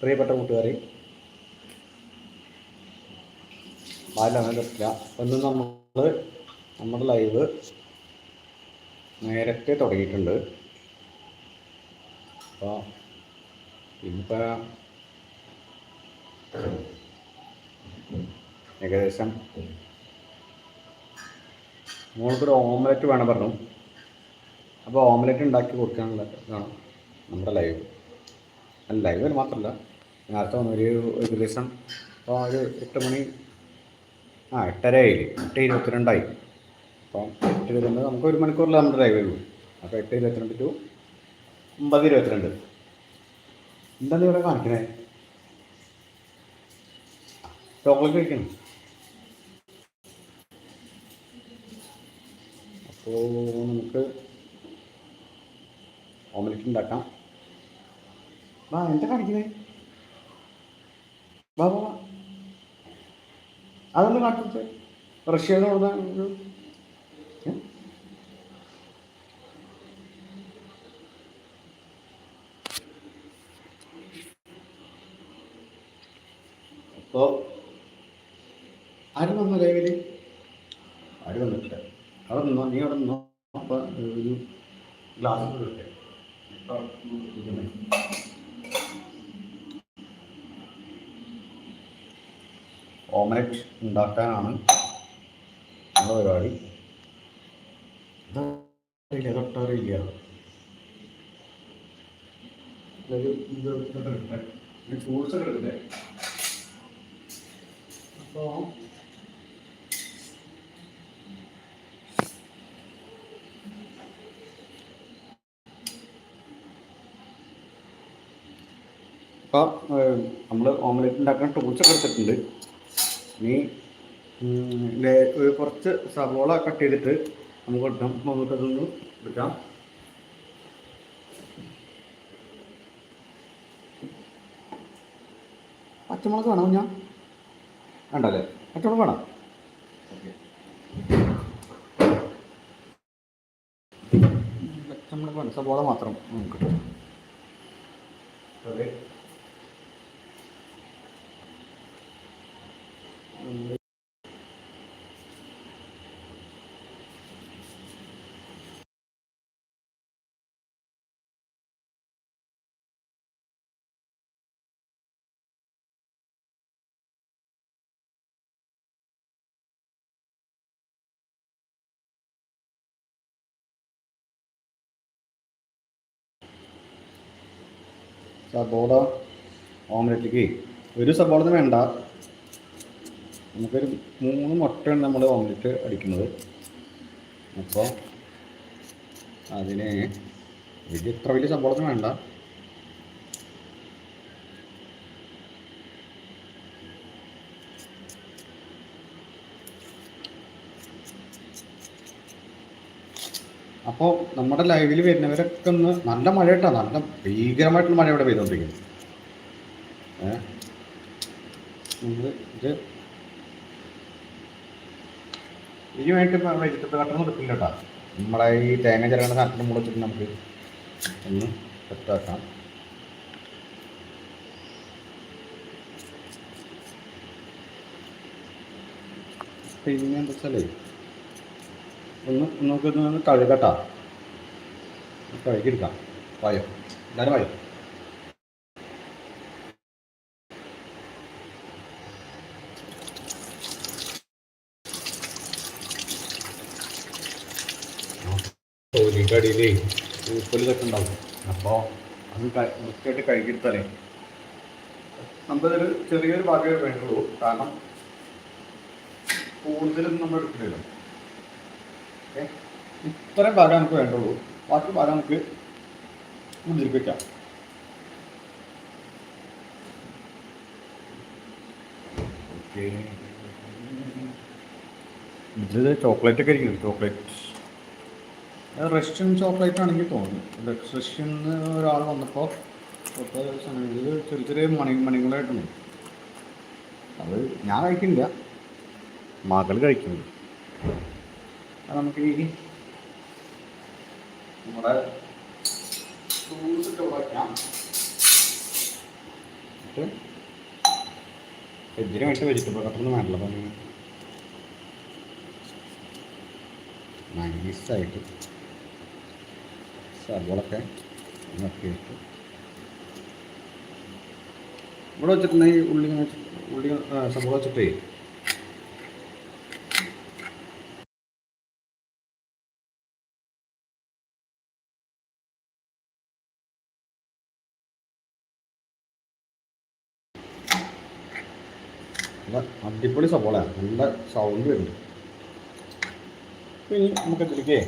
പ്രിയപ്പെട്ട കൂട്ടുകാരെ പറ്റില്ല ഒന്ന് നമ്മൾ നമ്മുടെ ലൈവ് നേരത്തെ തുടങ്ങിയിട്ടുണ്ട്. അപ്പോൾ ഇന്നിപ്പോൾ ഏകദേശം മോൾക്കൊരു ഓംലെറ്റ് വേണം പറഞ്ഞു. അപ്പോൾ ഓംലെറ്റ് ഉണ്ടാക്കി കൊടുക്കാനുള്ള ഇതാണ് നമ്മുടെ ലൈവ് അല്ല ലൈവ് മാത്രമല്ല നേരത്തെ വന്നു ഒരു ഏകദേശം അപ്പോൾ ഒരു എട്ട് മണി ആ എട്ടരയായി എട്ട് ഇരുപത്തിരണ്ടായി. അപ്പം എട്ട് ഇരുപത്തിരണ്ട് നമുക്ക് ഒരു മണിക്കൂറിൽ നമ്മുടെ ഡ്രൈവ് ഉള്ളൂ. അപ്പോൾ എട്ട് ഇരുപത്തിരണ്ട് ടു ഒമ്പത് ഇരുപത്തിരണ്ട്. എന്താണ് ഇവിടെ കാണിക്കണേ? ചോക്ലേറ്റ് കഴിക്കണം. അപ്പോൾ നമുക്ക് ഓംലെറ്റ് ഉണ്ടാക്കാം. ആ എന്താ കാണിക്കുന്നേ വാ വാ. അതൊന്ന് കാണിച്ചേ. റഷ്യയിൽ നിന്ന് കൊടുത്ത ഒരു ഏ? അപ്പോ ആര് വന്നു ലൈവിൽ? ആര് വന്നിട്ടില്ല. അവിടെ നിന്നോ? നീ അവിടെ നിന്നോ? അപ്പൊ ഒരു ഗ്ലാസ് കിട്ടേ ഓംലെറ്റ് ഉണ്ടാക്കാനാണ് നമ്മുടെ പരിപാടി. ഇതറിയില്ല തൊട്ടറിയില്ല ഫ്രൂട്ട്സ് ഒക്കെ എടുക്കട്ടെ അപ്പോൾ നമ്മൾ ഓംലെറ്റ് ഉണ്ടാക്കാൻ ടൂൾസ് എടുത്തിട്ടുണ്ട്. ഇനി ഒരു കുറച്ച് സവോള കട്ട് ചെയ്തിട്ട് നമുക്ക് ഇടാം നമുക്ക് അതൊന്ന് എടുക്കാം. പച്ചമുളക് വേണോ ഞാൻ വേണ്ടല്ലേ? പച്ചമുളക് വേണം? പച്ചമുളക് വേണം. സവോള മാത്രം നമുക്ക്. അതെ. സബോള ഓംലെറ്റിലേക്ക്. ഒരു സബോള ഒന്നും വേണ്ട. നമുക്കൊരു മൂന്ന് മുട്ടയാണ് നമ്മൾ ഓംലെറ്റ് അടിക്കുന്നത്. അപ്പോൾ അതിന് വലിയ ഇത്ര വലിയ സബോളത്തിന് വേണ്ട. അപ്പോൾ നമ്മുടെ ലൈവിൽ വരുന്നവരൊക്കെ ഒന്ന് നല്ല മഴ കേട്ടോ നല്ല ഭീകരമായിട്ടുള്ള മഴ ഇവിടെ പെയ്തുകൊണ്ടിരിക്കുന്നു ഏ? നമ്മൾ ഇത്. ഇതിനുമായിട്ട് വെജിറ്റബിൾ കട്ടർ എടുക്കില്ല കേട്ടോ. നമ്മളെ ഈ തേങ്ങ ചിരകണ സാധനത്തിന് മുകളിൽ നമുക്ക് ഒന്ന് സെറ്റാക്കാം പിന്നെ എന്താ വെച്ചാലേ ഒന്ന് നമുക്കൊന്ന് കഴുകട്ടാ കഴുകിയെടുക്കാം വായോ എല്ലാവരും വായോ. ടിയിലേ അടിയിലേ പൂപ്പൽ ഇതൊക്കെ ഉണ്ടാവും അപ്പോൾ അത് വൃത്തിയായിട്ട് കഴുകിയെടുത്താലേ നമുക്കതൊരു ചെറിയൊരു ഭാഗമേ വേണ്ടുള്ളൂ. കാരണം കൂടുതലും നമ്മൾ എടുക്കില്ലല്ലോ. ഓക്കെ ഇത്രയും ഭാഗം നമുക്ക് വേണ്ടുള്ളൂ. ബാക്കി ഭാഗം നമുക്ക് മുതിരിപ്പിക്കാം ഇതിൽ ഇത് ചോക്ലേറ്റ് ഒക്കെ ഇരിക്കുന്നു ചോക്ലേറ്റ്. റഷ്യൻ ചോക്ലേറ്റ് ആണെങ്കിൽ തോന്നുന്നു. റഷ്യൻ ഒരാൾ വന്നപ്പോൾ ഇത് ചെറിയ ചെറിയ മണി മണികളായിട്ടുണ്ട്. അത് ഞാൻ കഴിക്കുന്നില്ല മകൾ കഴിക്കുന്നു നമുക്ക് ഈ നമ്മുടെ ഇവിടെ വയ്ക്കാം. ഇതിന് വേണ്ടി വെജിറ്റബിൾ കട്ടൊന്നും വേണ്ടല്ലോ അപ്പം നൈസായിട്ട്. സബോളൊക്കെ നോക്കിയിട്ട്. ഇവിടെ വെച്ചിട്ടുണ്ടെങ്കിൽ ഉള്ളി ഉള്ളി ആ, സബോള വെച്ചിട്ടേ നല്ല അടിപൊളി സവോളയാണ് നല്ല സൗണ്ട് വരുന്നുണ്ട് ഇനി നമുക്ക് ഇതിലേക്ക്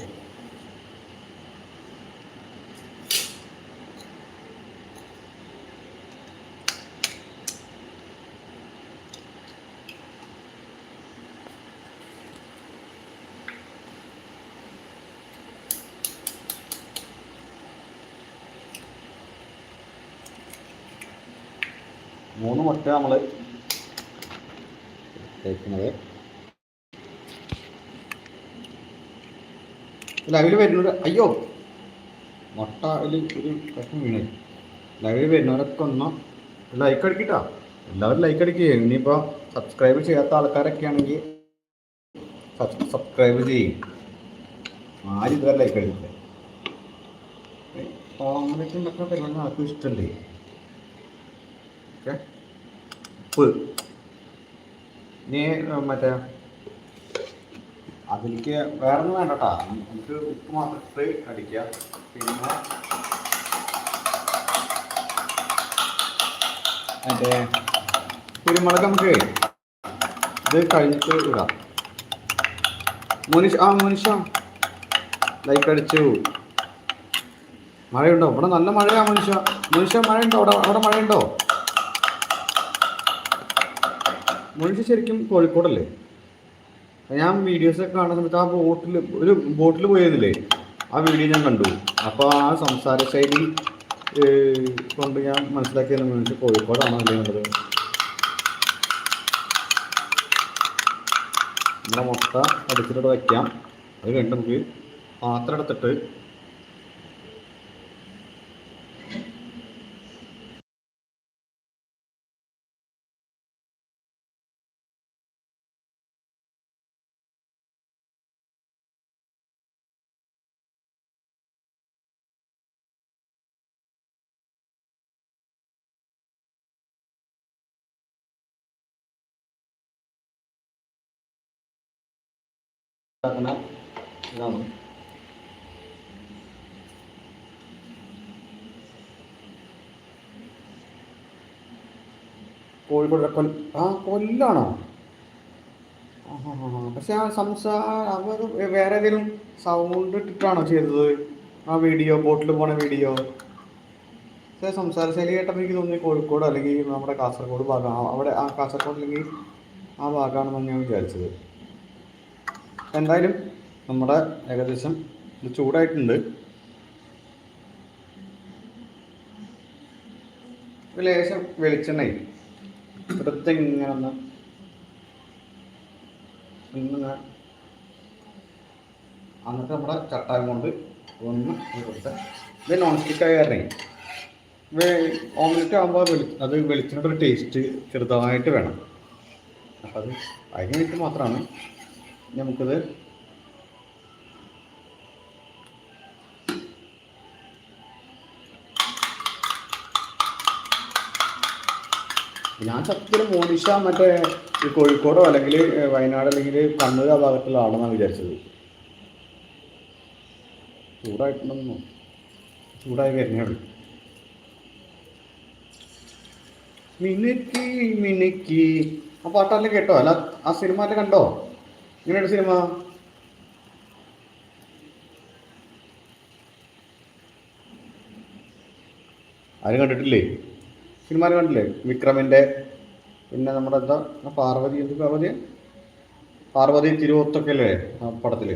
മൂന്ന് മുട്ട നമ്മൾ തേക്കുന്നത് ലൈവിൽ വരുന്നത് അയ്യോ മുട്ട ഒരു കഷ്ണം വീണേ. ലൈവിൽ വരുന്നവരൊക്കെ ഒന്ന് ലൈക്ക് അടിക്കട്ടോ. എല്ലാവരും ലൈക്ക് അടിക്കുക ഇനിയിപ്പോൾ സബ്സ്ക്രൈബ് ചെയ്യാത്ത ആൾക്കാരൊക്കെ ആണെങ്കിൽ സബ്സ്ക്രൈബ് ചെയ്യും. ആരും ഇതുവരെ ലൈക്ക് അടിക്കില്ല ഓംലെറ്റ് ഉണ്ടാക്കുന്ന പരിപാടി ആർക്കും ഇഷ്ടമല്ലേ ഓക്കെ? ഉപ്പ്. ഏർ, മറ്റേ അതിലേക്ക് വേറെ ഒന്നും വേണ്ട നമുക്ക് ഉപ്പ് മാത്രം ഇട്ട് അടിക്കുക പിന്നെ മറ്റേ കുരുമുളക് നമുക്ക് ഇത് കഴിഞ്ഞിട്ട് ഇടാം. മോനിഷ ആ മോനിഷ. ലൈക്ക് അടിച്ചു. മഴയുണ്ടോ? ഇവിടെ നല്ല മഴയാ മനുഷ്യ മനുഷ്യ മഴയുണ്ടോ? അവിടെ അവിടെ മഴയുണ്ടോ? മനുഷ്യ ശരിക്കും കോഴിക്കോടല്ലേ? ഞാൻ വീഡിയോസൊക്കെ കാണുന്ന സമയത്ത് ആ ബോട്ടിൽ ഒരു ബോട്ടിൽ പോയിരുന്നില്ലേ? ആ വീഡിയോ ഞാൻ കണ്ടു. അപ്പോൾ ആ സംസാര ശൈലി കൊണ്ട് ഞാൻ മനുഷ്യ കോഴിക്കോടാണോ അല്ലേ എന്നുള്ളത് നമ്മുടെ മുട്ട അടിച്ചിട്ട് വയ്ക്കാം. അത് കഴിഞ്ഞിട്ട് നമുക്ക് പാത്രം എടുത്തിട്ട് ഇതാണ്. കോഴിക്കോട് കൊല്ല ആ കൊല്ലാണോ? പക്ഷെ ആ സംസാര വേറെ ഏതെങ്കിലും സൗണ്ട് ഇട്ടിട്ടാണോ ചെയ്തത്? ആ വീഡിയോ ബോട്ടിൽ പോണ വീഡിയോ? പക്ഷേ സംസാര ശൈലി കേട്ടപ്പോൾ എനിക്ക് തോന്നി കോഴിക്കോട് അല്ലെങ്കിൽ നമ്മുടെ കാസർഗോഡ് ഭാഗം. അവിടെ ആ കാസർഗോഡ് അല്ലെങ്കിൽ ആ ഭാഗമാണെന്നാണ് ഞാൻ വിചാരിച്ചത്. എന്തായാലും നമ്മുടെ ഏകദേശം ഇത് ചൂടായിട്ടുണ്ട്. ലേശം വെളിച്ചെണ്ണയിൽ വെറുതെ ഇങ്ങനെ ഒന്ന് ഇങ്ങനെ എന്നിട്ട് നമ്മുടെ ചട്ടാകം കൊണ്ട് ഒന്ന് ഇത് നോൺ സ്റ്റിക്ക് ആയ കാരണേ. ഓംലെറ്റ് ആകുമ്പോൾ അത് വെളിച്ചെണ്ണയുടെ ഒരു ടേസ്റ്റ് ചെറുതായിട്ട് വേണം. അപ്പം അത് അതിന് വേണ്ടി മാത്രമാണ് നമുക്കിത് ഞാൻ സത്യത്തിൽ മോനിഷ മറ്റേ ഈ കോഴിക്കോടോ അല്ലെങ്കിൽ വയനാട് അല്ലെങ്കിൽ കണ്ണൂർ ആ ഭാഗത്തുള്ള ആളെന്നാണ് വിചാരിച്ചത്. ചൂടായിട്ടുണ്ടെന്നോ? ചൂടായി ഉള്ളൂ. മിനുക്കി മിനുക്കി. ആ പാട്ടെല്ലാം കേട്ടോ? അല്ല ആ സിനിമ കണ്ടോ? എങ്ങനെയുണ്ട് സിനിമ. ആരും കണ്ടിട്ടില്ലേ? സിനിമ ആരും കണ്ടില്ലേ? വിക്രമിന്റെ പിന്നെ നമ്മുടെ എന്താ? പാർവതി എന്ത് പാർവതി? പാർവതി തിരുവത്തൊക്കെ അല്ലേ? ആ പടത്തിൽ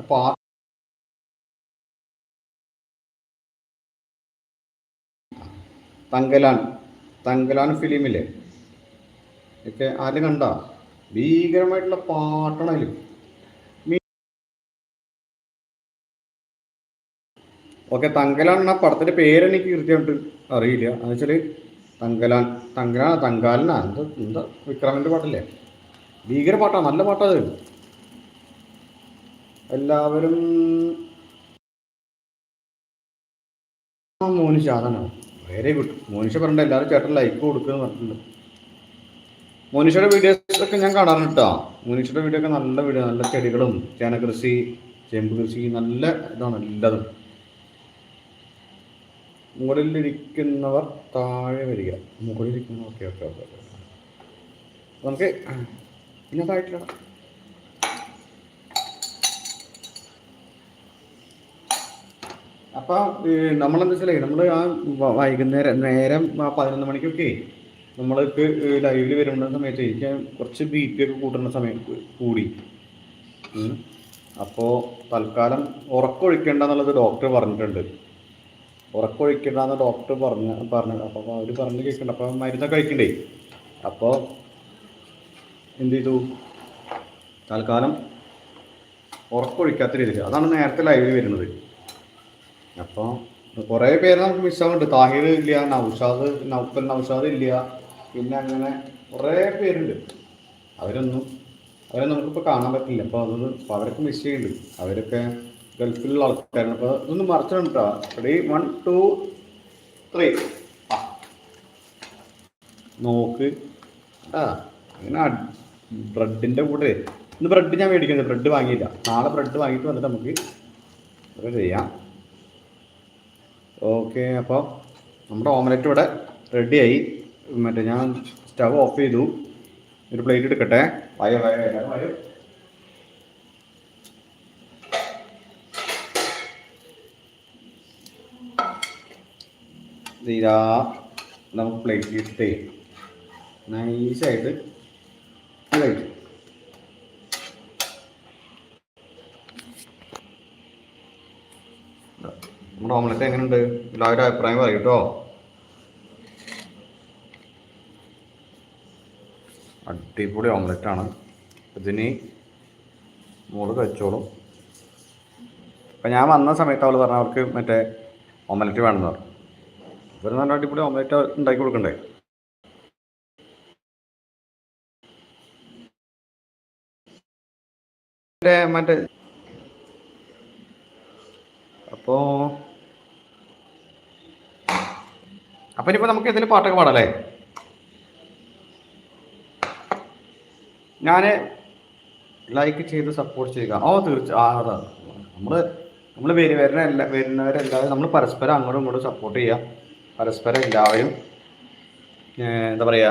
അപ്പോൾ ആ തങ്കലാൻ. തങ്കലാൻ ഫിലിമില്ലേ ഒക്കെ ആരും കണ്ട? ഭീകരമായിട്ടുള്ള പാട്ടണലും. ഓക്കെ തങ്കലാൻ എന്ന പടത്തിന്റെ പേരെനിക്ക് കൃത്യമായിട്ട് അറിയില്ല. എന്ന് വെച്ചാൽ തങ്കലാൻ തങ്കലാ തങ്കാലനാ എന്താ എന്താ വിക്രമിന്റെ പാട്ടല്ലേ? ഭീകര പാട്ടാ നല്ല പാട്ടാ അത്. എല്ലാവരും മോനിഷ അതാണോ വെരി ഗുഡ് മോനിഷ പറഞ്ഞിട്ട് എല്ലാവരും ചേട്ടൻ ലൈക്ക് കൊടുക്കുക പറഞ്ഞിട്ടുണ്ട്. മോനിഷയുടെ വീഡിയോസ് ഒക്കെ ഞാൻ കാണാറുണ്ട് കേട്ടോ മോനിഷയുടെ വീഡിയോ ഒക്കെ നല്ല വീഡിയോ നല്ല ചെടികളും ചേനകൃഷി ചേമ്പ് കൃഷി നല്ല ഇതാണ് എല്ലാതും. മുകളിലിരിക്കുന്നവർ താഴെ വരിക. മുകളിലിരിക്കുന്നവർ ഓക്കെ ഓക്കെ ഓക്കെ ഓക്കെ നമുക്ക് ഇന്നതായിട്ടുള്ള അപ്പോൾ നമ്മളെന്താ വെച്ചാലേ നമ്മൾ ആ വൈകുന്നേരം നേരം പതിനൊന്ന് മണിക്കൊക്കെ നമ്മൾക്ക് ലൈവിൽ വരുന്ന സമയത്ത് എനിക്ക് കുറച്ച് ബി പി ഒക്കെ കൂട്ടുന്ന സമയം കൂടി. അപ്പോൾ തൽക്കാലം ഉറക്കൊഴിക്കേണ്ട എന്നുള്ളത് ഡോക്ടർ പറഞ്ഞിട്ടുണ്ട്. ഉറക്കൊഴിക്കേണ്ട എന്ന് ഡോക്ടർ പറഞ്ഞ പറഞ്ഞു അപ്പോൾ അവർ പറഞ്ഞ് കേൾക്കണ്ട. അപ്പോൾ മരുന്നൊക്കെ കഴിക്കണ്ടേ? അപ്പോൾ എന്ത് ചെയ്തു? തൽക്കാലം ഉറക്കൊഴിക്കാത്ത രീതിയിൽ. അതാണ് നേരത്തെ ലൈവിൽ വരുന്നത്. അപ്പോൾ കുറേ പേര് നമുക്ക് മിസ്സാവുന്നുണ്ട് താഹിർ ഇല്ല നൗഷാദ് നൗഫൽ നൗഷാദ് ഇല്ല. പിന്നെ അങ്ങനെ കുറേ പേരുണ്ട്. അവരൊന്നും അവരെ നമുക്കിപ്പോൾ കാണാൻ പറ്റില്ല. അപ്പോൾ അതൊന്ന് അപ്പോൾ അവരൊക്കെ മിസ് ചെയ്യുന്നുണ്ട്. അവരൊക്കെ ഗൾഫിലുള്ള ആൾക്കാരാണ്. അപ്പോൾ ഇതൊന്ന് മറച്ചിടണം കേട്ടോ റെഡി വൺ ടു ത്രീ ആ. നോക്ക്. ആ അങ്ങനെ ബ്രെഡിന്റെ കൂടെ. ഇന്ന് ബ്രെഡ് ഞാൻ മേടിക്കുന്നത് ബ്രെഡ് വാങ്ങിയില്ല. നാളെ ബ്രെഡ് വാങ്ങിയിട്ട് വന്നിട്ട് നമുക്ക് അത് ചെയ്യാം. ഓക്കെ അപ്പോൾ നമ്മുടെ ഓംലെറ്റ് ഇവിടെ റെഡിയായി മറ്റേ ഞാൻ സ്റ്റവ് ഓഫ് ചെയ്തു. ഒരു പ്ലേറ്റ് എടുക്കട്ടെ. വയ വയ വയ ഇതാ നമുക്ക് പ്ലേറ്റ് ഇട്ടേ. നൈസായിട്ട് പ്ലേറ്റ് നമ്മുടെ ഓമലറ്റ് എങ്ങനെയുണ്ട് എല്ലാവരും അഭിപ്രായം പറയും അടിപൊളി ഓംലെറ്റ് ആണ്. ഇതിന് മോൾ കഴിച്ചോളും. അപ്പം ഞാൻ വന്ന സമയത്ത് അവൾ പറഞ്ഞ അവർക്ക് മറ്റേ ഓംലെറ്റ് വേണമെന്ന് പറഞ്ഞു. ഇവർ നല്ല അടിപൊളി ഓംലെറ്റ് ഉണ്ടാക്കി കൊടുക്കണ്ടേ? മറ്റേ അപ്പോ അപ്പൊ ഇനിയിപ്പോ നമുക്ക് ഇതിൽ പാട്ടൊക്കെ പാടല്ലേ ഞാൻ ലൈക്ക് ചെയ്ത് സപ്പോർട്ട് ചെയ്യുക. ഓ തീർച്ച അതാ. നമ്മൾ നമ്മൾ വരി വരുന്ന വരുന്നവരെല്ലാവരും നമ്മൾ പരസ്പരം അങ്ങോട്ടും ഇങ്ങോട്ടും സപ്പോർട്ട് ചെയ്യുക. പരസ്പരം എല്ലാവരും എന്താ പറയുക